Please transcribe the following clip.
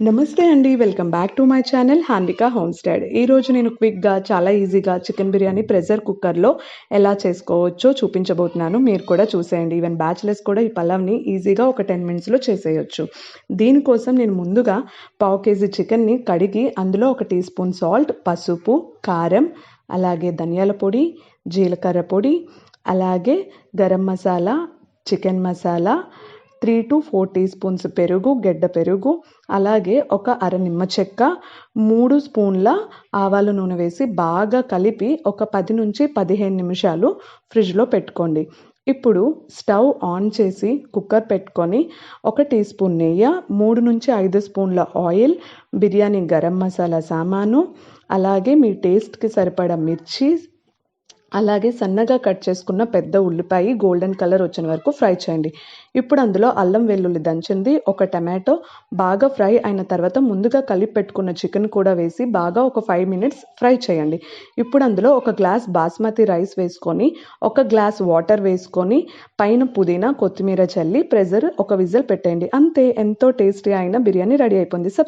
నమస్తే అండి welcome back to my channel Hanvika home స్టైడ్ ఈరోజు నేను క్విక్గా చాలా ఈజీగా చికెన్ బిర్యానీ ప్రెషర్ కుక్కర్లో ఎలా చేసుకోవచ్చో చూపించబోతున్నాను. మీరు కూడా చూసేయండి. ఈవెన్ బ్యాచిలర్స్ కూడా ఈ పలావ్ని ఈజీగా ఒక టెన్ మినిట్స్లో చేసేయచ్చు. దీనికోసం నేను ముందుగా పావు కేజీ చికెన్ని కడిగి అందులో ఒక టీ స్పూన్ సాల్ట్ పసుపు కారం అలాగే ధనియాల పొడి జీలకర్ర పొడి అలాగే garam masala chicken masala three to four teaspoons పెరుగు గెడ్డ పెరుగు అలాగే ఒక అర నిమ్మ చెక్క మూడు స్పూన్ల ఆవాల నూనె వేసి బాగా కలిపి ఒక పది నుంచి పదిహేను నిమిషాలు ఫ్రిడ్జ్లో పెట్టుకోండి. ఇప్పుడు స్టవ్ ఆన్ చేసి కుక్కర్ పెట్టుకొని ఒక టీ స్పూన్ నెయ్యి మూడు నుంచి ఐదు స్పూన్ల ఆయిల్ బిర్యానీ గరం మసాలా సామాను అలాగే మీ టేస్ట్కి సరిపడా మిర్చి అలాగే సన్నగా కట్ చేసుకున్న పెద్ద ఉల్లిపాయ గోల్డెన్ కలర్ వచ్చిన వరకు ఫ్రై చేయండి. ఇప్పుడు అందులో అల్లం వెల్లుల్లి దంచింది ఒక టమాటో బాగా ఫ్రై అయిన తర్వాత ముందుగా కలిపి పెట్టుకున్న చికెన్ కూడా వేసి బాగా ఒక ఫైవ్ మినిట్స్ ఫ్రై చేయండి. ఇప్పుడు అందులో ఒక గ్లాస్ బాస్మతి రైస్ వేసుకొని ఒక గ్లాస్ వాటర్ వేసుకొని పైన పుదీనా కొత్తిమీర చల్లి ప్రెజర్ ఒక విజిల్ పెట్టండి అంతే ఎంతో టేస్టీ అయిన బిర్యానీ రెడీ అయిపోయింది.